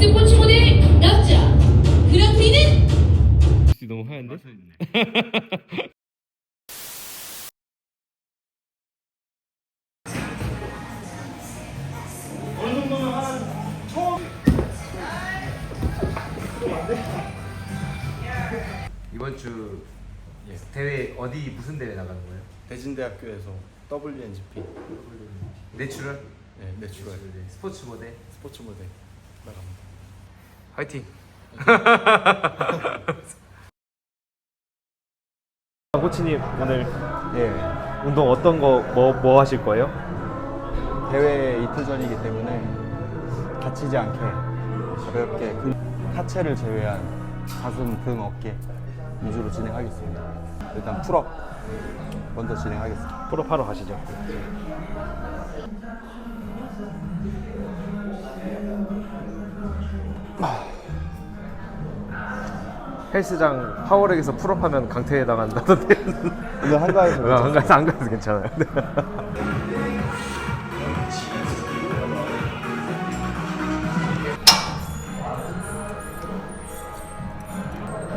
스포츠 모델 남자 그랑프리는 너무 하얀데? 이번 주 대회 어디 무슨 대회 나가는 거예요? 대진대학교에서 WNGP 내추럴? 네, 내추럴 스포츠 모델 스포츠 모델 나갑니다. 화이팅! 코치님 오늘 예, 운동 어떤 거 뭐 뭐 하실 거예요? 대회 이틀 전이기 때문에 다치지 않게 가볍게 근 하체를 제외한 가슴, 등, 어깨 위주로 진행하겠습니다. 일단 풀업 먼저 진행하겠습니다. 풀업 하러 가시죠. 헬스장 파워렉에서 풀업하면 강퇴 당한다던데. 오늘 한가해서 아, 안 가서 안 가서 괜찮아요.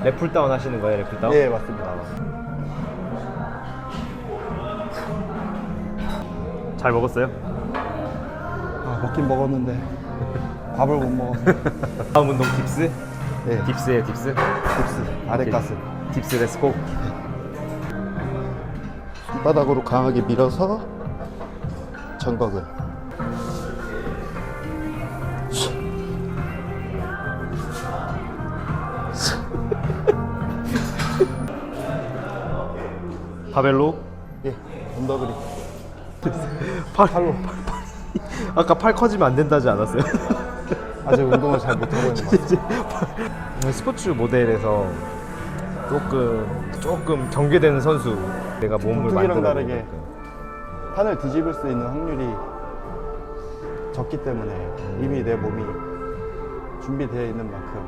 랩풀다운 하시는 거예요, 랩풀다운? 예, 맞습니다. 잘 먹었어요? 아, 먹긴 먹었는데 밥을 못 먹어서 다음 운동 딥스? 네, 딥스예요, 딥스? 딥스, 아래 가슴. 딥스 렛츠고. 바닥으로 강하게 밀어서 전각을. 바벨로? 예, 언더그립 팔, 팔로 아까 팔 커지면 안 된다지 않았어요? 아직 운동을 잘 못하고 있는 것 같아요. 스포츠 모델에서 조금 조금 경계되는 선수 내가 몸을 만들어 다르게 판을 뒤집을 수 있는 확률이 적기 때문에 이미 내 몸이 준비되어 있는 만큼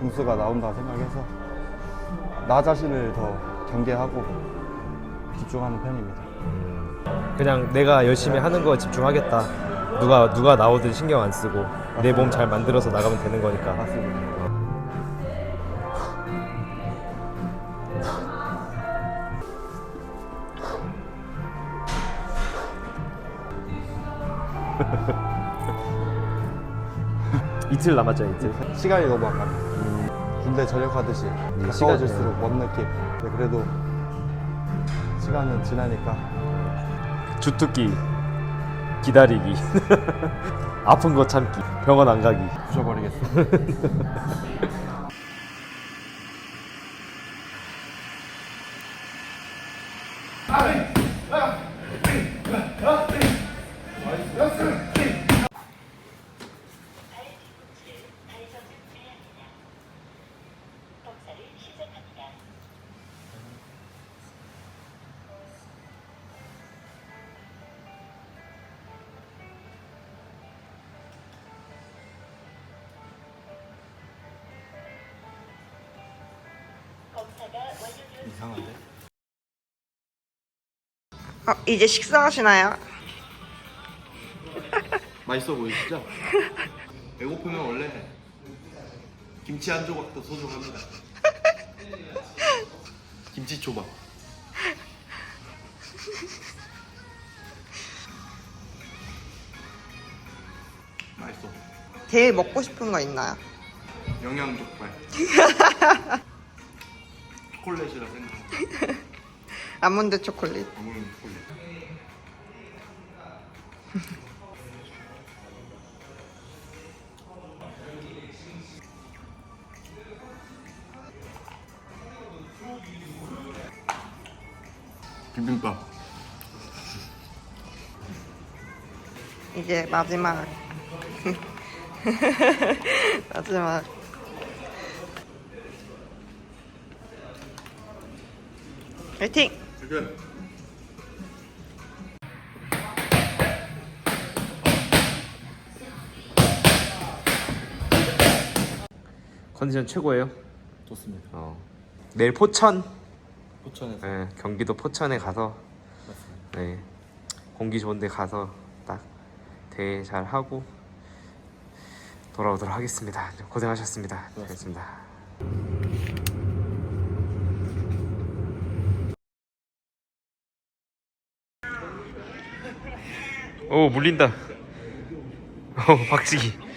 등수가 나온다 생각해서 나 자신을 더 경계하고 집중하는 편입니다. 그냥 내가 열심히 하는 거 집중하겠다. 누가 누가 나오든 신경 안 쓰고 내 몸 잘 만들어서 나가면 되는 거니까. 맞습니다. 이틀 남았죠, 이틀. 시간이 너무 아깝다. 군대 전역하듯이 가까워질수록 먼 느낌. 근데 그래도 시간은 지나니까 주특기 기다리기. 아픈 거 참기. 병원 안 가기. 부셔버리겠어. 이상한데? 어, 이제 식사하시나요? 맛있어 보이시죠? 배고프면 원래 김치 한 조각도 소중합니다. 김치 초밥. 맛있어. 제일 먹고 싶은 거 있나요? 영양 족발. 초콜릿이라 생각. 아몬드 초콜릿. 아무런 초콜릿. 비빔밥. 이제 마지막. 마지막. 화이팅! 지금 컨디션 최고예요 좋습니다. 어. 내일 포천 포천에서 예, 경기도 포천에 가서 맞습니다. 네, 공기 좋은데 가서 딱 대회 잘 하고 돌아오도록 하겠습니다. 고생하셨습니다. 알겠습니다. 오 물린다. 오 박치기.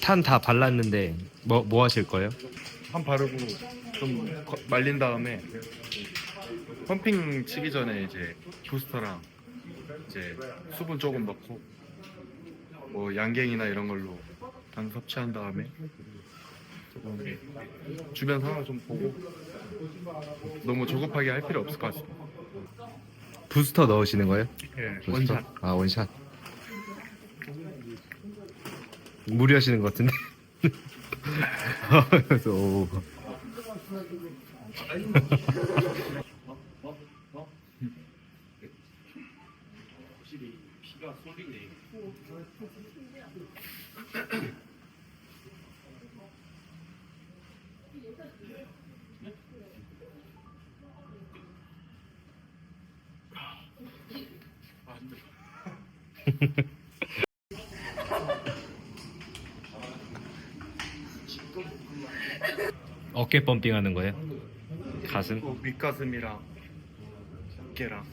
탄 다 발랐는데 뭐 뭐 하실 거예요? 한 바르고 좀 거- 말린 다음에 펌핑 치기 전에 이제 부스터랑 이제 수분 조금 넣고 뭐 양갱이나 이런 걸로 당 섭취한 다음에 조금 주변 상황 좀 보고 너무 조급하게 할 필요 없을 것 같습니다. 부스터 넣으시는 거예요? 예, 부스터? 원샷. 아 원샷. 무리하시는 것 같은데. 그래서 오. 어깨 펌핑하는 거예요? 가슴? 뭐 윗가슴이랑 어깨랑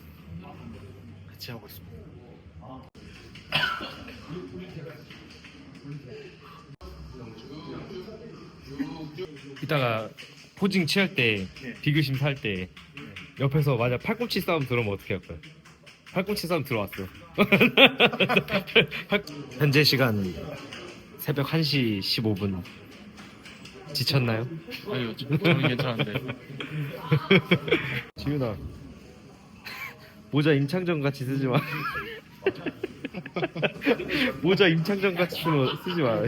같이 하고 있습니다. 이따가 포징 취할 때 비교심 살 때 옆에서 맞아 팔꿈치 싸움 들어오면 어떻게 할 거야? 팔꿈치 싸움 들어왔어. 팔- 현재 시간 새벽 1시 15분. 지쳤나요? 아니요, 저는 괜찮은데. 지윤아 모자 임창정 같이 쓰지 마. 모자 임창정 같이 쓰면 쓰지 마.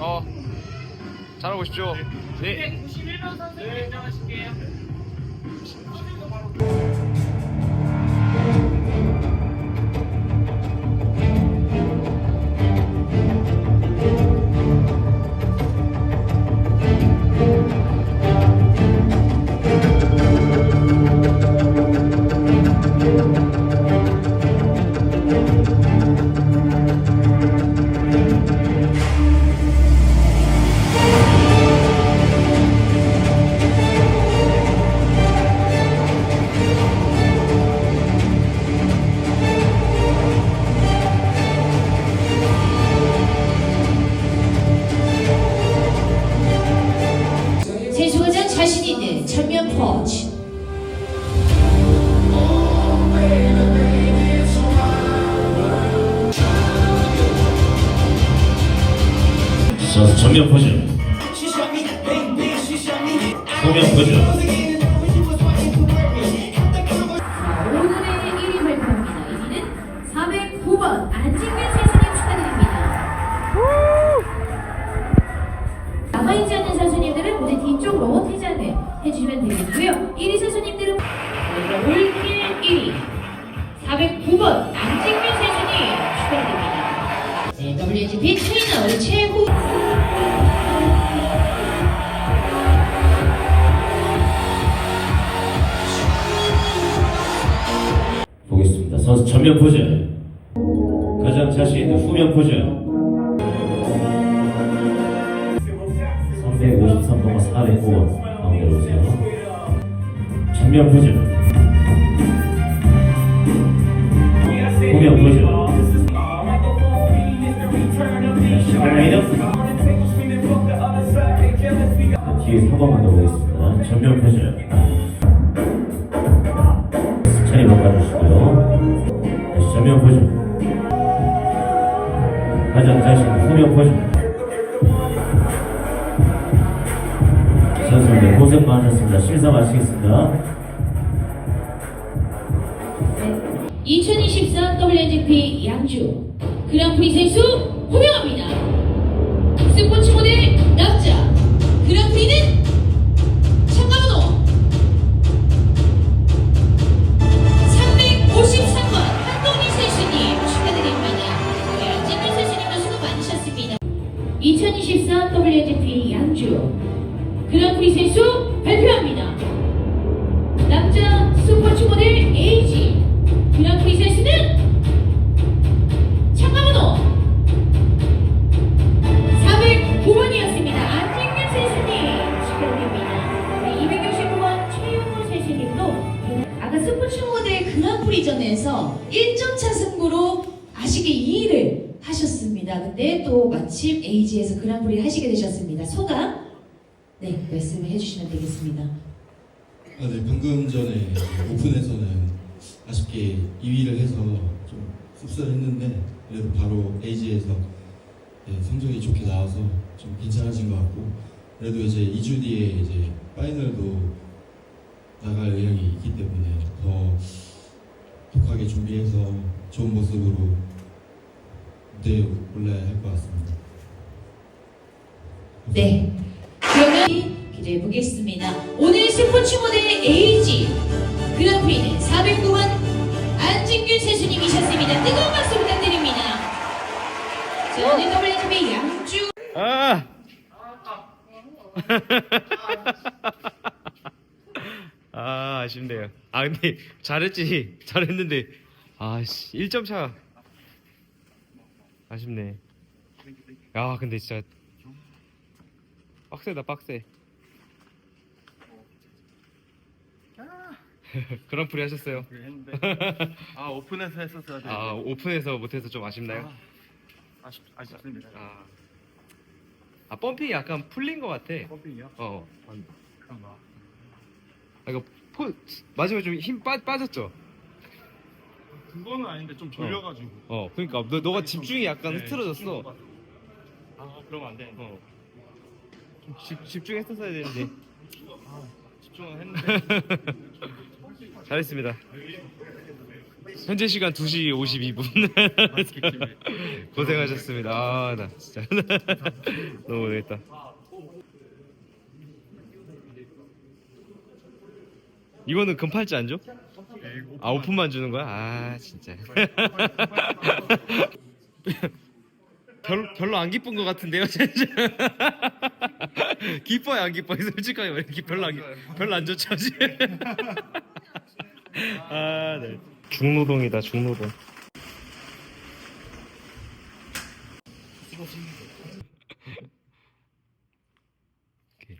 어 잘하고 오십시오. 네. 제주가장 자, 전면 포즈. 후면 포즈. 오늘의 1위 발표합니다. 1위는 409번 안진균 선수님 축하드립니다. 남아있지 않은 선수님들은 무대 뒤쪽으로 퇴장을 해주시면 되겠고요. 1위 453번과 405번 가운데 오세요. 전면 포즈. 후면 포즈. 레이더. 뒤에 4번만 더 보겠습니다. 전면 포즈. 천천히 바꿔주시고요. 다시 전면 포즈. 가장 자신 후면 포즈. 선수들 고생 많으셨습니다. 심사 마치겠습니다. 2024 WGP 양주 그랑프리 선수 호명합니다. 스포츠 모델 남자 그랑프리는 참가번호 353번 한동희 선수님 축하드립니다. 네, 안진민 선수님도 수고 많으셨습니다. 2024 WGP 양주 그랑프리 선수 발표합니다. 남자 스포츠 모델 에이지 그랑프리 선수는 참가번호 409번이었습니다. 안진균 선수님 축하드립니다. 네, 269번 최윤호 선수님도 아까 스포츠 모델 그랑프리전에서 1점차 승부로 아쉽게 2위를 하셨습니다. 근데 또 마침 에이지에서 그랑프리를 하시게 되셨습니다. 소감 네 말씀을 해주시면 되겠습니다. 아, 네, 방금 전에 오픈에서는 아쉽게 2위를 해서 좀 씁쓸했는데 그래도 바로 에이지에서 네, 성적이 좋게 나와서 좀 괜찮아진 것 같고 그래도 이제 2주 뒤에 이제 파이널도 나갈 의향이 있기 때문에 더 독하게 준비해서 좋은 모습으로 무대에 올라야 할 것 같습니다. 네. 그러면 기대해 보겠습니다. 오늘 스포츠 모델 에이지 그랑프리는 409번 안진균 선수님이셨습니다. 뜨거운 박수 부탁드립니다. 자, 오늘 WTV 양주 아! 아, 아쉽네요. 아, 근데 잘했지. 잘했는데 아 씨, 1점 차. 아쉽네. 야, 근데 진짜 빡세다, 빡세. 그랑프리 하셨어요. 했는데 아 오픈에서 했었어야 돼. 아, 오픈에서 못해서 좀 아쉽나요? 아 쉽 아쉽습니다. 아, 아 펌핑이 약간 풀린 것 같아. 펌핑이요? 어. 그런가? 아, 이거 포 마지막에 좀 힘 빠졌죠? 그거는 아닌데 좀 졸려가지고. 어, 그러니까 너 너가 집중이 약간 네, 흐트러졌어. 집중. 아 그러면 안 돼. 어. 좀 집, 집중했었어야 되는데. 집중은 했는데. 잘했습니다. 현재 시간 2시 52분. 고생하셨습니다. 아, 나 진짜 너무 고생했다. 이거는 금팔찌 안 줘? 아 오픈만 주는 거야? 아 진짜. 별로 별로 안 기쁜 것 같은데요, 진짜. 기뻐요, 안 기뻐요? 솔직하게 말해, 별로 안 기, 별로 안 좋죠, 지금. 아, 네. 중노동이다, 중노동. 오케이.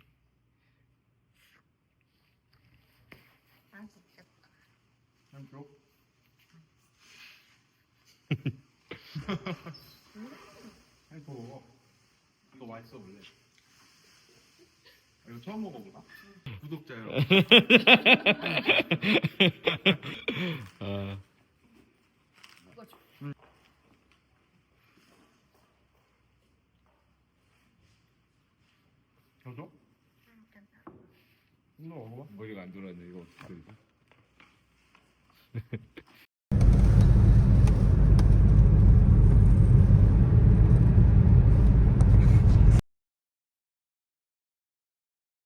해도 이거 맛있어 원래. 이거 처음 먹어보나? 구독자 여러분. 아. 저도? 이거 먹어봐. 머리가 안 돌았네 이거.